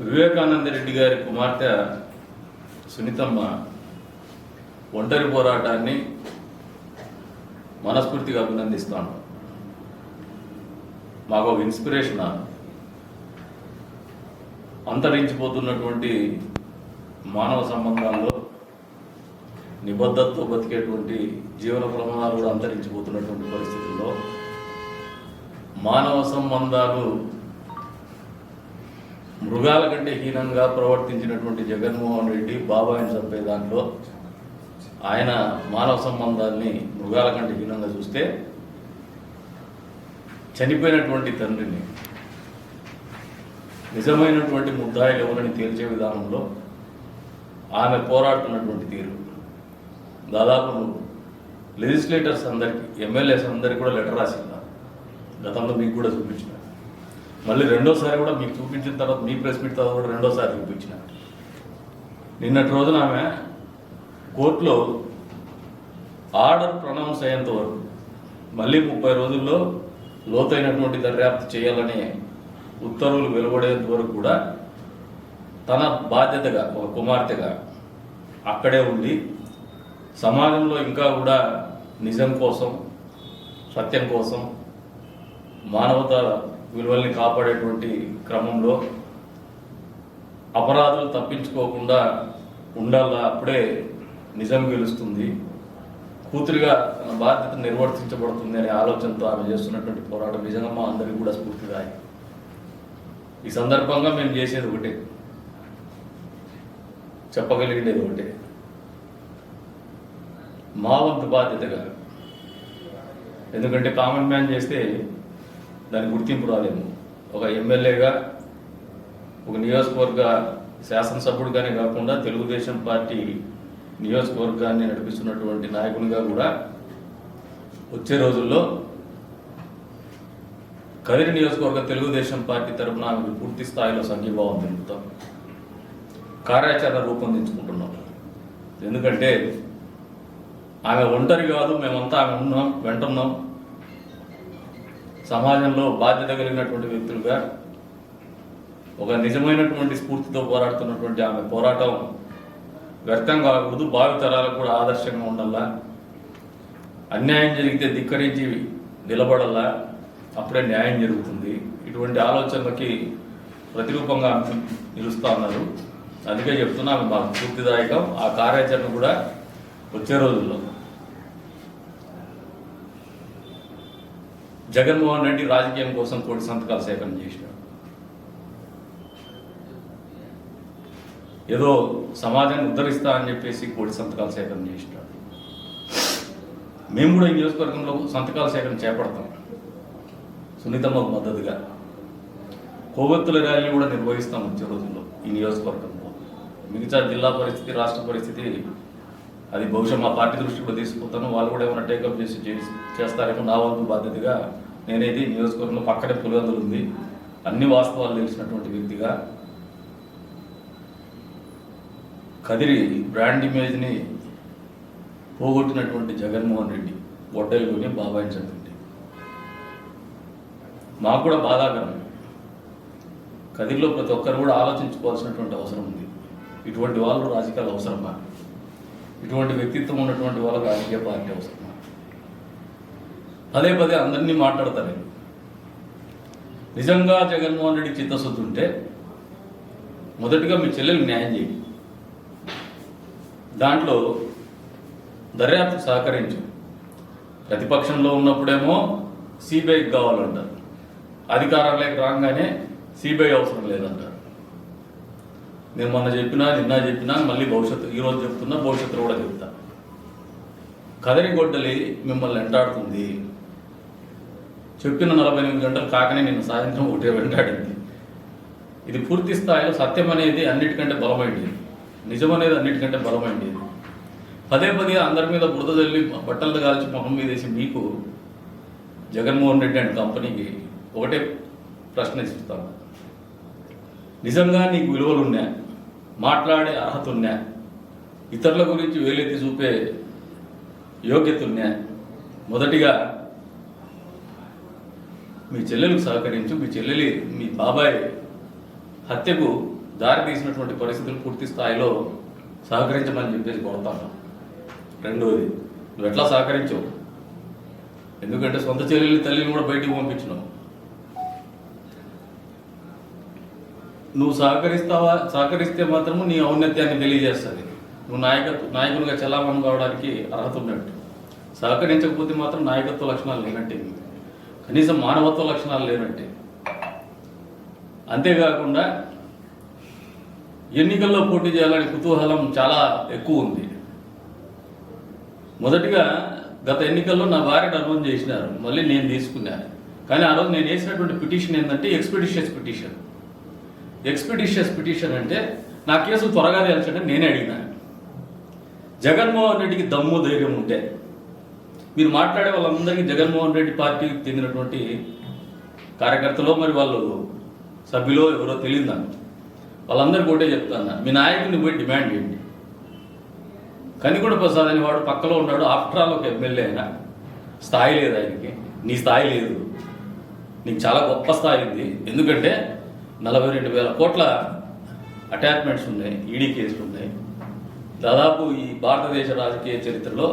వివేకానంద రెడ్డి గారి కుమార్తె సునీతమ్మ ఒంటరి పోరాటాన్ని మనస్ఫూర్తిగా అభినందిస్తాను. మాకు ఒక ఇన్స్పిరేషన్. అంతరించిపోతున్నటువంటి మానవ సంబంధాల్లో నిబద్ధతతో బతికేటువంటి జీవన ప్రమాణాలు కూడా అంతరించిపోతున్నటువంటి పరిస్థితుల్లో మానవ సంబంధాలు మృగాల కంటే హీనంగా ప్రవర్తించినటువంటి జగన్మోహన్ రెడ్డి బాబాయిని చంపే దాంట్లో ఆయన మానవ సంబంధాల్ని మృగాల కంటే హీనంగా చూస్తే చనిపోయినటువంటి తండ్రిని నిజమైనటువంటి ముద్దాయిలు ఎవరని తేల్చే విధానంలో ఆమె పోరాడుతున్నటువంటి తీరు. దాదాపు లెజిస్లేటర్స్ అందరికీ ఎమ్మెల్యేస్ అందరికీ కూడా లెటర్ రాసిందా? గతంలో మీకు కూడా చూపించిన. మళ్ళీ రెండోసారి కూడా మీకు చూపించిన తర్వాత మీ ప్రెస్ మీట్ తర్వాత కూడా రెండోసారి చూపించిన. నిన్నటి రోజున ఆమె కోర్టులో ఆర్డర్ ప్రొనౌన్స్ అయ్యేంత వరకు మళ్ళీ ముప్పై రోజుల్లో లోతైనటువంటి దర్యాప్తు చేయాలనే ఉత్తర్వులు వెలువడేంత వరకు కూడా తన బాధ్యతగా ఒక కుమార్తెగా అక్కడే ఉండి సమాజంలో ఇంకా కూడా నిజం కోసం సత్యం కోసం మానవత విలువల్ని కాపాడేటువంటి క్రమంలో అపరాధులు తప్పించుకోకుండా ఉండాలా? అప్పుడే నిజం గెలుస్తుంది. కూతురిగా తన బాధ్యత నిర్వర్తించబడుతుంది అనే ఆలోచనతో ఆమె చేస్తున్నటువంటి పోరాటం నిజంగా మా అందరికీ కూడా స్ఫూర్తిదాయి ఈ సందర్భంగా మేము చేసేది ఒకటే. చెప్పగలిగేది ఒకటే. మా వంతు బాధ్యతగా. ఎందుకంటే కామన్ మ్యాన్ చేస్తే దాని గుర్తింపు రాలేము ఒక ఎమ్మెల్యేగా ఒక నియోజకవర్గ శాసనసభ్యుడిగానే కాకుండా తెలుగుదేశం పార్టీ నియోజకవర్గాన్ని నడిపిస్తున్నటువంటి నాయకునిగా కూడా వచ్చే రోజుల్లో కదిరి నియోజకవర్గ తెలుగుదేశం పార్టీ తరఫున ఆమెకు పూర్తి స్థాయిలో సంఘీభావం తెలుపుతాం కార్యాచరణ రూపొందించుకుంటున్నాం. ఎందుకంటే ఆమె ఒంటరి కాదు మేమంతా ఆమె ఉన్నాం వెంటున్నాం. సమాజంలో బాధ్యత కలిగినటువంటి వ్యక్తులుగా ఒక నిజమైనటువంటి స్ఫూర్తితో పోరాడుతున్నటువంటి ఆమె పోరాటం వ్యర్థం కాకూడదు భావితరాలకు కూడా ఆదర్శంగా ఉండాలా? అన్యాయం జరిగితే ధిక్కరించి నిలబడాలా? అప్పుడే న్యాయం జరుగుతుంది. ఇటువంటి ఆలోచనలకి ప్రతిరూపంగా నిలుస్తా ఉన్నారు. అందుకే చెప్తున్నా ఆమె మాకు స్ఫూర్తిదాయకం. ఆ కార్యాచరణ కూడా వచ్చే రోజుల్లో. జగన్మోహన్ రెడ్డి రాజకీయం కోసం కోటి సంతకాలు సేకరణ చేసినాడు ఏదో సమాజాన్ని ఉద్ధరిస్తా అని చెప్పేసి కోటి సంతకాలు సేకరణ చేసినాడు మేము కూడా ఈ నియోజకవర్గంలో సంతకాల సేకరణ చేపడతాం. సున్నితమ్మకు మద్దతుగా. కొవ్వొత్తుల ర్యాలీ కూడా నిర్వహిస్తాం వచ్చే రోజుల్లో ఈ నియోజకవర్గంలో. మిగతా జిల్లా పరిస్థితి రాష్ట్ర పరిస్థితి అది బహుశా మా పార్టీ దృష్టి కూడా తీసుకుపోతాను. వాళ్ళు కూడా ఏమైనా టేకప్ చేసి చేసి- చేస్తారేమో నా వంతు బాధ్యతగా. నేనైతే ఈ నియోజకవర్గంలో పక్కనే పులివెందులు ఉంది. అన్ని వాస్తవాలు తెలిసినటువంటి వ్యక్తిగా కదిరి బ్రాండ్ ఇమేజ్ని పోగొట్టినటువంటి జగన్మోహన్ రెడ్డి ఒడ్డలుని బాబాయిని చంపండి మాకు కూడా బాధాకరం. కదిరిలో ప్రతి ఒక్కరు కూడా ఆలోచించుకోవాల్సినటువంటి అవసరం ఉంది. ఇటువంటి వాళ్ళు రాజకీయాలు అవసరమా? ఇటువంటి వ్యక్తిత్వం ఉన్నటువంటి వాళ్ళకి రాజకీయ పార్టీ అవసరం. పదే పదే అందరినీ మాట్లాడతారు. నిజంగా జగన్మోహన్ రెడ్డి చిత్తశుద్ధి ఉంటే మొదటిగా మీ చెల్లెలకు న్యాయం చేయండి దాంట్లో దర్యాప్తు సహకరించు. ప్రతిపక్షంలో ఉన్నప్పుడేమో సిబిఐకి కావాలంటారు. అధికారంలోకి రాగానే సిబిఐ అవసరం లేదంటారు. నేను మొన్న చెప్పినా నిన్న చెప్పినా మళ్ళీ భవిష్యత్తు ఈరోజు చెప్తున్నా భవిష్యత్తులో కూడా చెప్తా. కదరిగొడ్డలి మిమ్మల్ని వెంటాడుతుంది. చెప్పిన నలభై ఎనిమిది గంటలు కాకనే నిన్న సాయంత్రం ఒకటే వెంటాడింది. ఇది పూర్తి స్థాయిలో సత్యం అనేది అన్నిటికంటే బలమైంది. నిజం అనేది అన్నిటికంటే బలమైంది. పదే పదే అందరి మీద బురద చల్లి బట్టలు కాల్చి మొహం మీద వేసి మీకు జగన్మోహన్ రెడ్డి అండ్ కంపెనీకి ఒకటే ప్రశ్న ఇస్తాను నిజంగా నీకు విలువలు ఉన్నాయి మాట్లాడే అర్హత ఉన్నా ఇతరుల గురించి వేలెత్తి చూపే యోగ్యత ఉన్నా మొదటిగా మీ చెల్లెలకు సహకరించు మీ చెల్లెలి మీ బాబాయ్ హత్యకు దారి తీసినటువంటి పరిస్థితులు పూర్తి స్థాయిలో సహకరించమని చెప్పేసి కోరుతాను. రెండోది నువ్వు ఎట్లా సహకరించవు? ఎందుకంటే సొంత చెల్లెలి తల్లిని కూడా బయటకు పంపించినావు. నువ్వు సహకరిస్తావా? సహకరిస్తే మాత్రము నీ ఔన్నత్యాన్ని తెలియజేస్తుంది. నువ్వు నాయకత్వ నాయకునిగా చలామణి కావడానికి అర్హత ఉన్నట్టు. సహకరించకపోతే మాత్రం నాయకత్వ లక్షణాలు లేనట్టే. కనీసం మానవత్వ లక్షణాలు లేనట్టే. అంతేకాకుండా ఎన్నికల్లో పోటీ చేయాలని కుతూహలం చాలా ఎక్కువ ఉంది. మొదటిగా గత ఎన్నికల్లో నా భార్యను అనుభవం చేసినారు. మళ్ళీ నేను తీసుకున్నాను. కానీ ఆ రోజు నేను వేసినటువంటి పిటిషన్ ఏంటంటే ఎక్స్పెడిషియస్ పిటిషన్. ఎక్స్పెడిషియస్ పిటిషన్ అంటే నా కేసు త్వరగా తేల్చండి నేనే అడిగినా. జగన్మోహన్ రెడ్డికి దమ్ము ధైర్యం ఉంటే మీరు మాట్లాడే వాళ్ళందరికీ జగన్మోహన్ రెడ్డి పార్టీకి చెందినటువంటి కార్యకర్తలు మరి వాళ్ళు సభ్యులో ఎవరో తెలియదు నాకు వాళ్ళందరికీ ఒకటే చెప్తాను మీ నాయకుడిని పోయి డిమాండ్ చేయండి. కనికొండ ప్రసాద్ అని వాడు పక్కలో ఉన్నాడు ఆఫ్టర్ ఆల్ ఒక ఎమ్మెల్యే అయినా. స్థాయి లేదు ఆయనకి నీ స్థాయి లేదు. నీకు చాలా గొప్ప స్థాయి ఉంది. ఎందుకంటే నలభై రెండు వేల కోట్ల అటాచ్మెంట్స్ ఉన్నాయి ఈడీ కేసులు ఉన్నాయి. దాదాపు ఈ భారతదేశ రాజకీయ చరిత్రలో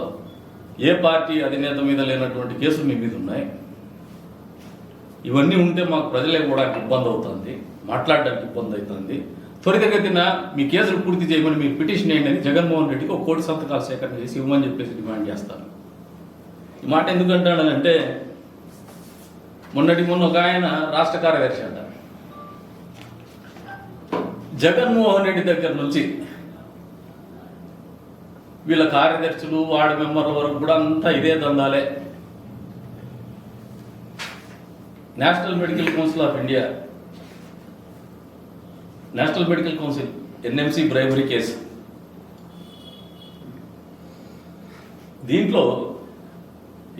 ఏ పార్టీ అధినేత మీద లేనటువంటి కేసులు మీ మీద ఉన్నాయి? ఇవన్నీ ఉంటే మాకు ప్రజలే కూడా ఇబ్బంది అవుతుంది మాట్లాడడానికి ఇబ్బంది అవుతుంది. త్వరితగతిన మీ కేసులు పూర్తి చేయమని మీరు పిటిషన్ వేయండి అని జగన్మోహన్ రెడ్డికి ఒక కోటి సంతకాలు సేకరణ చేసి ఇవ్వమని చెప్పేసి డిమాండ్ చేస్తాను ఈ మాట ఎందుకంటాడనంటే మొన్నటి మొన్న ఒక ఆయన రాష్ట్ర కార్యదర్శి అంట. జగన్మోహన్ రెడ్డి దగ్గర నుంచి వీళ్ళ కార్యదర్శులు వార్డు మెంబర్ల వరకు కూడా అంతా ఇదే దందాలే. National medical council of India national medical council NMC bribery case. దీంట్లో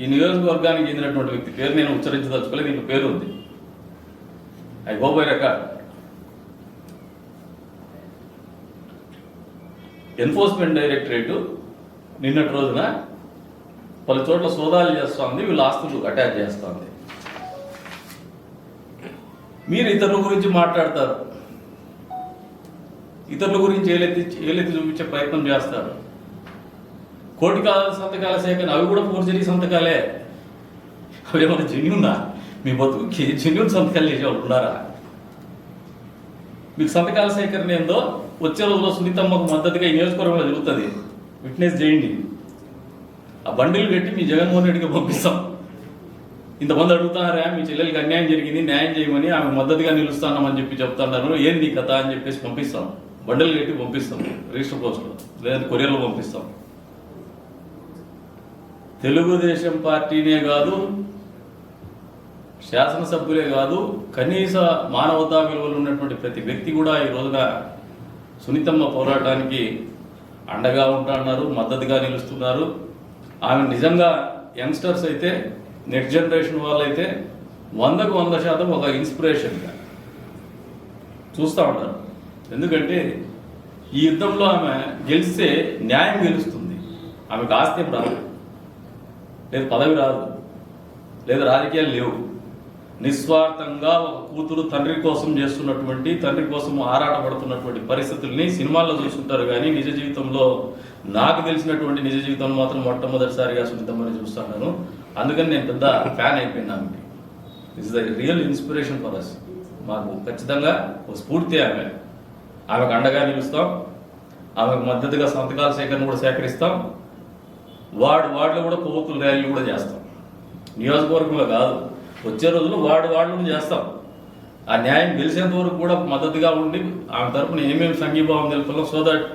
ఈ నియోజకవర్గానికి చెందినటువంటి వ్యక్తి పేరు నేను ఉచ్చరించదలుచుకోలేదు దీంట్లో పేరు ఉంది. I go by record. Enforcement directorate నిన్నటి రోజున పలు చోట్ల సోదాలు చేస్తోంది వీళ్ళ ఆస్తులు అటాచ్ చేస్తోంది. మీరు ఇతరుల గురించి మాట్లాడతారు. ఇతరుల గురించి ఏలెత్తి ఏలెత్తి చూపించే ప్రయత్నం చేస్తారు. కోటి కాల సంతకాల సేకరణ అవి కూడా ఫోర్జరీ సంతకాలే. అవి ఏమైనా జెన్యున్నా మీ బతుకుకి జెన్యున్ సంతకాలు చేసేవాళ్ళు ఉన్నారా? మీకు సంతకాల సేకరణ ఏందో వచ్చే రోజులో సునీతమ్మకు మద్దతుగా ఈ నియోజకవర్గంలో జరుగుతుంది. విట్నెస్ చేయండి ఆ బండిలు పెట్టి మీ జగన్మోహన్ రెడ్డికి పంపిస్తాం. ఇంతమంది అడుగుతున్నారా? మీ చెల్లెలకి అన్యాయం జరిగింది న్యాయం చేయమని ఆమె మద్దతుగా నిలుస్తానమని చెప్పి చెప్తున్నారు. ఏంది నీ కథ అని చెప్పేసి పంపిస్తాం. బండలు కట్టి పంపిస్తాం. రిజిస్టర్ పోస్ట్లో లేదంటే కొరియర్లో పంపిస్తాం. తెలుగుదేశం పార్టీనే కాదు శాసనసభ్యులే కాదు కనీస మానవతా విలువలు ఉన్నటువంటి ప్రతి వ్యక్తి కూడా ఈ రోజున సునీతమ్మ పోరాటానికి అండగా ఉంటున్నారు మద్దతుగా నిలుస్తున్నారు. ఆమె నిజంగా యంగ్స్టర్స్ అయితే నెక్స్ట్ జనరేషన్ వాళ్ళైతే వందకు వంద శాతం ఒక ఇన్స్పిరేషన్గా చూస్తూ ఉంటారు. ఎందుకంటే ఈ యుద్ధంలో ఆమె గెలిస్తే న్యాయం గెలుస్తుంది. ఆమెకు ఆస్తి రాదు లేదు పదవి రాదు. లేదా రాజకీయాలు లేవు. నిస్వార్థంగా ఒక కూతురు తండ్రి కోసం చేస్తున్నటువంటి తండ్రి కోసం ఆరాటపడుతున్నటువంటి పరిస్థితుల్ని సినిమాల్లో చూస్తుంటారు కానీ నిజ జీవితంలో నాకు తెలిసినటువంటి నిజ జీవితంలో మాత్రం మొట్టమొదటిసారిగా సునీతమ్మని చూస్తున్నాను అందుకని నేను పెద్ద ఫ్యాన్ అయిపోయినా ఆమెకి. Is the real inspiration for us మాకు ఖచ్చితంగా ఒక స్ఫూర్తి ఆమె. ఆమెకు అండగా నిలుస్తాం. ఆమెకు మద్దతుగా సంతకాల సేకరణ కూడా సేకరిస్తాం. వార్డు వార్డులో కూడా కొవ్వొత్తుల ర్యాలీ కూడా చేస్తాం. నియోజకవర్గంలో కాదు. వచ్చే రోజులు వార్డు వాళ్ళు చేస్తాం. ఆ న్యాయం గెలిచేంత వరకు కూడా మద్దతుగా ఉండి ఆమె తరపున ఏమేమి సంఘీభావం తెలుపుతున్నాం సో దట్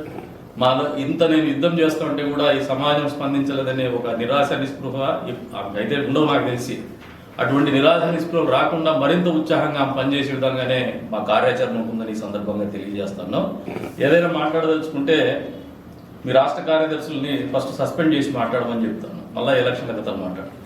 మా ఇంత నేను యుద్ధం చేస్తుంటే కూడా ఈ సమాజం స్పందించలేదనే ఒక నిరాశ నిస్పృహ అయితే ఉండవు నాకు తెలిసి. అటువంటి నిరాశ నిస్పృహలు రాకుండా మరింత ఉత్సాహంగా ఆమె పనిచేసే విధంగానే మా కార్యాచరణ ఉంటుందని ఈ సందర్భంగా తెలియజేస్తున్నాం. ఏదైనా మాట్లాడదలుచుకుంటే మీ రాష్ట్ర కార్యదర్శుల్ని ఫస్ట్ సస్పెండ్ చేసి మాట్లాడమని చెప్తాను. మళ్ళీ ఎలక్షన్ల కథ మాట్లాడు